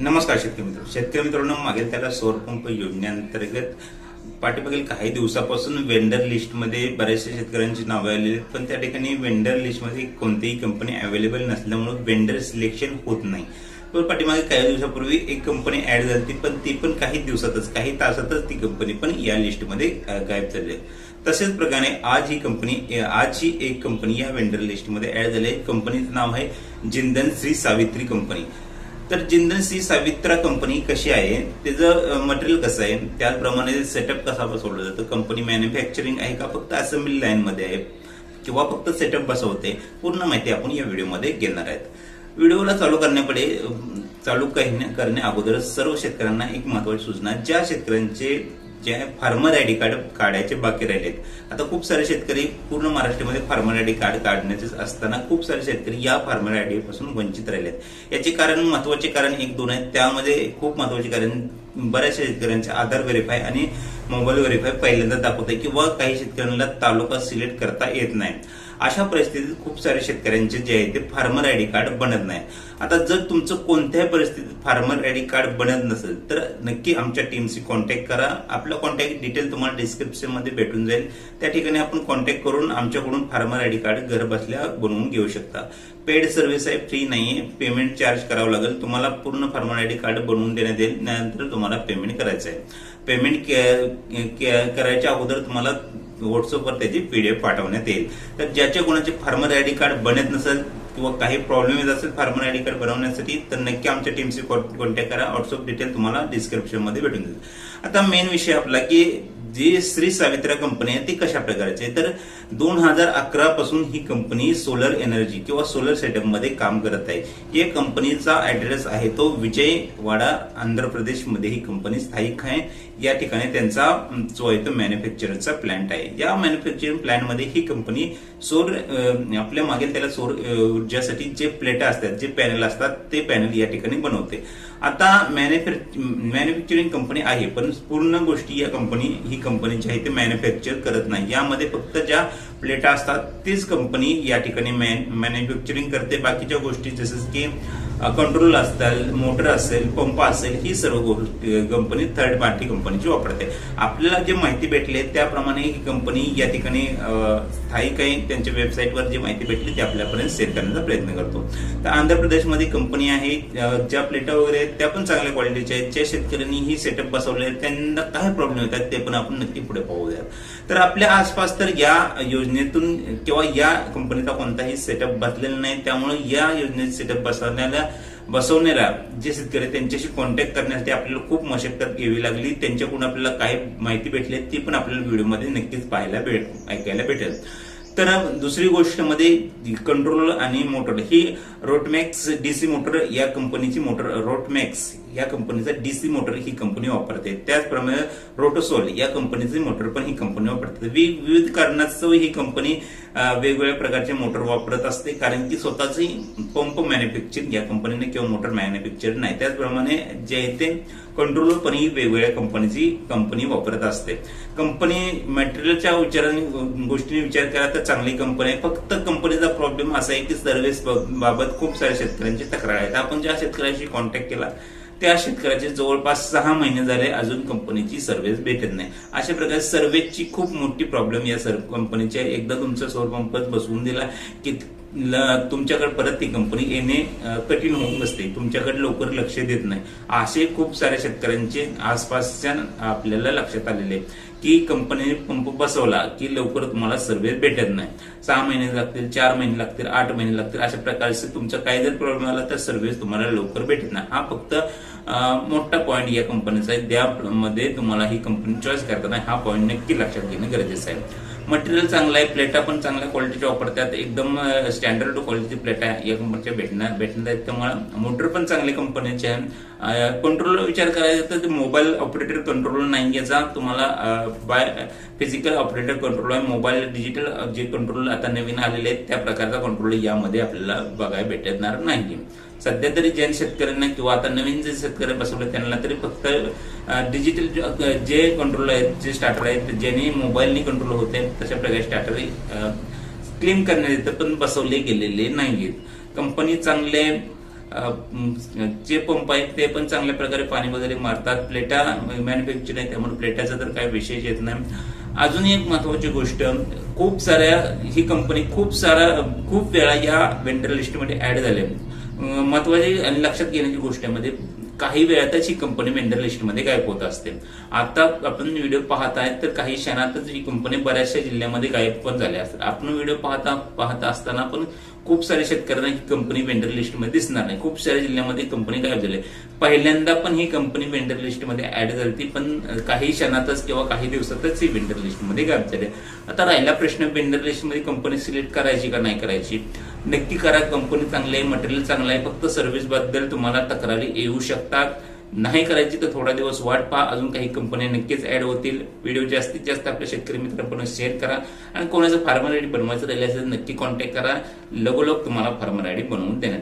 नमस्कार शेतकरी मित्र. शेतकरी मित्रांनो मागेल त्याला सौरपंप योजनेअंतर्गत पाठीमागील काही दिवसापासून वेंडर लिस्टमध्ये बऱ्याचशा शेतकऱ्यांची नावे आलेली आहेत. पण त्या ठिकाणी वेंडर लिस्टमध्ये कोणतीही कंपनी अवेलेबल नसल्यामुळे वेंडर सिलेक्शन होत नाही. पण पाठीमागे काही दिवसापूर्वी एक कंपनी ऍड झाली पण ती पण काही दिवसातच काही तासातच ती कंपनी पण या लिस्टमध्ये गायब झाली आहे. तसेच प्रकारे आज ही कंपनी आज ही एक कंपनी या वेंडर लिस्टमध्ये ऍड झाली आहे. कंपनीचं नाव आहे जिंदन श्री सावित्री कंपनी तर जिंदन सी सावित्रा कंपनी कशी आहे त्याचं मटेरियल कसं आहे त्याचप्रमाणे सेटअप कसा बसवलं जातं कंपनी मॅन्युफॅक्चरिंग आहे का फक्त असेंब्ली लाईन मध्ये आहे किंवा फक्त सेटअप बसवते पूर्ण माहिती आपण या व्हिडिओमध्ये घेणार आहेत. व्हिडिओला चालू करण्याकडे चालू करण्या करण्या अगोदर सर्व शेतकऱ्यांना एक महत्वाची सूचना ज्या शेतकऱ्यांचे जे आहे फार्मर आय डी कार्ड काढायचे बाकी राहिलेत. आता खूप सारे शेतकरी पूर्ण महाराष्ट्रामध्ये फार्मर आय डी कार्ड काढण्याचे असताना खूप सारे शेतकरी या फार्मर आय डी पासून वंचित राहिलेत. याचे कारण महत्त्वाचे कारण एक दोन आहेत. त्यामध्ये खूप महत्त्वाचे कारण बऱ्याचशा शेतकऱ्यांचे आधार व्हेरीफाय आणि मोबाईल व्हेरीफाय पहिल्यांदा दाखवत आहे किंवा काही शेतकऱ्यांना तालुका सिलेक्ट करता येत नाही. अशा परिस्थितीत खूप सारे शेतकऱ्यांचे जे आहे ते फार्मर आय डी कार्ड बनत नाही. आता जर तुमचं कोणत्याही परिस्थितीत फार्मर आय डी कार्ड बनत नसेल तर नक्की आमच्या टीमशी कॉन्टॅक्ट करा. आपला कॉन्टॅक्ट डिटेल तुम्हाला डिस्क्रिप्शनमध्ये भेटून जाईल. त्या ठिकाणी आपण कॉन्टॅक्ट करून आमच्याकडून फार्मर आय डी कार्ड घर बसल्या बनवून घेऊ शकता. पेड सर्व्हिस आहे फ्री नाहीये. पेमेंट चार्ज करावं लागेल. तुम्हाला पूर्ण फार्मर आय डी कार्ड बनवून देण्यात येईल. त्यानंतर तुम्हाला पेमेंट करायचं आहे. पेमेंट करायच्या अगोदर तुम्हाला व्हॉट्सअपवर त्याची पीडीएफ पाठवण्यात येईल. तर ज्याच्या कोणाचे फार्मर आय डी कार्ड बनत नसेल किंवा काही प्रॉब्लेम येत असेल फार्मर आय डी कार्ड बनवण्यासाठी तर नक्की आमच्या टीमशी कॉन्टॅक्ट करा. व्हॉट्सअप डिटेल तुम्हाला डिस्क्रिप्शनमध्ये भेटून जाईल. आता मेन विषय आपला की जी श्री सावित्रा कंपनी आहे ती कशा प्रकारची आहे? तर दोन हजार अकरा पासून ही कंपनी सोलर एनर्जी किंवा सोलर सेटअपमध्ये काम करत आहे. या कंपनीचा ऍड्रेस आहे तो विजयवाडा आंध्र प्रदेशमध्ये ही कंपनी स्थायिक आहे. या ठिकाणी त्यांचा जो आहे तो मॅन्युफॅक्चरचा प्लांट आहे. या मॅन्युफॅक्चरिंग प्लांटमध्ये ही कंपनी सौर आपल्या मागील त्याला सौर ऊर्जासाठी जे प्लेटा असतात जे पॅनल असतात ते पॅनल या ठिकाणी बनवते. आता मॅन्युफॅक्चरिंग कंपनी आहे पण पूर्ण गोष्टी या कंपनी ही कंपनी जी आहे ते मॅन्युफॅक्चर करत नाही. यामध्ये फक्त ज्या प्लेटा असतात तीच कंपनी या ठिकाणी मॅन्युफॅक्चरिंग करते. बाकीच्या गोष्टी जसं की कंट्रोल असतात मोटर असेल पंप असेल ही सर्व गोष्टी कंपनी थर्ड पार्टी कंपनीची वापरते. आपल्याला जे माहिती भेटले त्याप्रमाणे ही कंपनी या ठिकाणी स्थायी काही त्यांच्या वेबसाईटवर जी माहिती भेटली ती आपल्यापर्यंत सेल करण्याचा प्रयत्न करतो. तर आंध्र प्रदेशमध्ये कंपनी आहे ज्या प्लेटा वगैरे आहेत त्या पण चांगल्या क्वालिटीच्या आहेत. ज्या शेतकऱ्यांनी ही सेटअप बसवले त्यांना काय प्रॉब्लेम येतात ते पण आपण नक्की पुढे पाहूयात. तर आपल्या आसपास तर या योजनेतून किंवा या कंपनीचा कोणताही सेटअप बसलेला नाही. त्यामुळे या योजनेत सेटअप बसवण्याला बसवण्याला जे शेतकरी त्यांच्याशी कॉन्टॅक्ट करण्यासाठी आपल्याला खूप मशक्कत घ्यावी लागली. त्यांच्याकडून आपल्याला काही माहिती भेटली ती पण आपल्याला व्हिडिओमध्ये नक्कीच पाहायला भेट ऐकायला भेटेल. तर दुसरी गोष्टमध्ये कंट्रोल आणि मोटर ही रोटमॅक्स डीसी मोटर या कंपनीची मोटर रोटमॅक्स या कंपनीचा डीसी मोटर ही कंपनी वापरते. त्याचप्रमाणे रोटोसोल या कंपनीची मोटर पण ही कंपनी वापरते. विविध कारणास्तव ही कंपनी वेगवेगळ्या प्रकारचे मोटर वापरत असते. कारण की स्वतःची पंप मॅन्युफॅक्चरिंग या कंपनीने किंवा मोटर मॅन्युफॅक्चर नाही. त्याचप्रमाणे जे आहे ते कंट्रोलर पण ही वेगवेगळ्या कंपनीची कंपनी वापरत असते. कंपनी मटेरियलच्या विचाराने गोष्टीने विचार केला तर चांगली कंपनी आहे. फक्त कंपनीचा प्रॉब्लेम असा आहे की सर्व्हिस बाबत खूप साऱ्या शेतकऱ्यांची तक्रार आहेत आपण ज्या शेतकऱ्यांशी कॉन्टॅक्ट केला त्या शेतकऱ्याचे जवळपास सहा महिने झाले अजून कंपनीची सर्व्हिस भेटत नाही. अशा प्रकारे सर्व्हिसची खूप मोठी प्रॉब्लेम या सर्व कंपनीची आहे एकदा तुमचा सौर पंपच बसवून दिला. की तुमच्याकडे परत ती कंपनी येणे कठीण होऊन बसते. तुमच्याकडे लवकर लक्ष देत नाही. असे खूप साऱ्या शेतकऱ्यांचे आसपासच्या आपल्याला लक्षात आलेले की कंपनीने पंप बसवला की लवकर तुम्हाला सर्व्हिस भेटत नाही. सहा महिने लागतील चार महिने लागतील आठ महिने लागतील अशा प्रकारचे तुमचा काही जर प्रॉब्लेम आला तर सर्व्हिस तुम्हाला लवकर भेटत नाही. हा फक्त मोठा पॉईंट या कंपनीचा आहे. त्यामध्ये तुम्हाला ही कंपनी चॉईस करताना हा पॉईंट नक्की लक्षात घेणं गरजेचं आहे. मटेरियल चांगलं आहे प्लेटा पण चांगल्या क्वालिटीच्या वापरतात. एकदम स्टँडर्ड क्वालिटीची प्लेटा या कंपनीच्या भेटणार भेटणार आहेत. त्यामुळे मोटर पण चांगल्या कंपनीचे आहे. कंट्रोल विचार करायचा तर मोबाईल ऑपरेटर कंट्रोल नाही याचा तुम्हाला बाय फिजिकल ऑपरेटर कंट्रोल आहे. मोबाईल डिजिटल जे कंट्रोल आता नवीन आलेले आहेत त्या प्रकारचा कंट्रोल यामध्ये आपल्याला बघायला भेटणार नाही. सध्या तरी ज्या शेतकऱ्यांना किंवा आता नवीन जे शेतकरी बसवले त्यांना तरी फक्त डिजिटल जे कंट्रोल आहेत जे स्टार्टर आहेत ज्यांनी मोबाईलनी कंट्रोल होते तशा प्रकारे स्टार्टर क्लीन करण्यात येतं पण बसवले गेलेले नाहीत कंपनी चांगले जे पंप आहेत ते पण चांगल्या प्रकारे पाणी वगैरे मारतात. प्लेटा मॅन्युफॅक्चर आहे त्यामुळे प्लेटाचा तर काही विशेष येत नाही. अजून एक महत्वाची गोष्ट खूप साऱ्या ही कंपनी खूप सारा खूप वेळा या वेंडर लिस्टमध्ये ऍड झाले महत्वाची आणि लक्षात घेण्याची गोष्ट आहे मध्ये काही वेळातच ही कंपनी वेंडर लिस्टमध्ये गायब होत असते आता आपण व्हिडिओ पाहत आहेत तर काही क्षणातच ही कंपनी बऱ्याचशा जिल्ह्यामध्ये गायब पण झाल्या असतात. आपण व्हिडिओ पाहता पाहत असताना पण खूप साऱ्या शेतकऱ्यांना ही कंपनी वेंडर लिस्टमध्ये दिसणार नाही. खूप साऱ्या जिल्ह्यामध्ये कंपनी गायब झाली. पहिल्यांदा पण ही कंपनी वेंडर लिस्टमध्ये ऍड झाली पण काही क्षणातच किंवा काही दिवसातच ही वेंडर लिस्टमध्ये गायब झाली. आता राहिला प्रश्न वेंडर लिस्टमध्ये कंपनी सिलेक्ट करायची का नाही करायची? नक्की करा कंपनी चांगली आहे मटेरियल चांगलं आहे फक्त सर्व्हिसबद्दल तुम्हाला तक्रारी येऊ शकतात. नाही करायची तर थोडा दिवस वाट पहा अजून काही कंपन्या नक्कीच ऍड होतील. व्हिडिओ जास्तीत जास्त आपल्या शेतकरी मित्रांपर्यंत शेअर करा आणि कोणाचं फार्मर आयडी बनवायचं राहिलं असेल नक्की कॉन्टॅक्ट करा. लगोलग तुम्हाला फार्मर आयडी बनवून देण्यात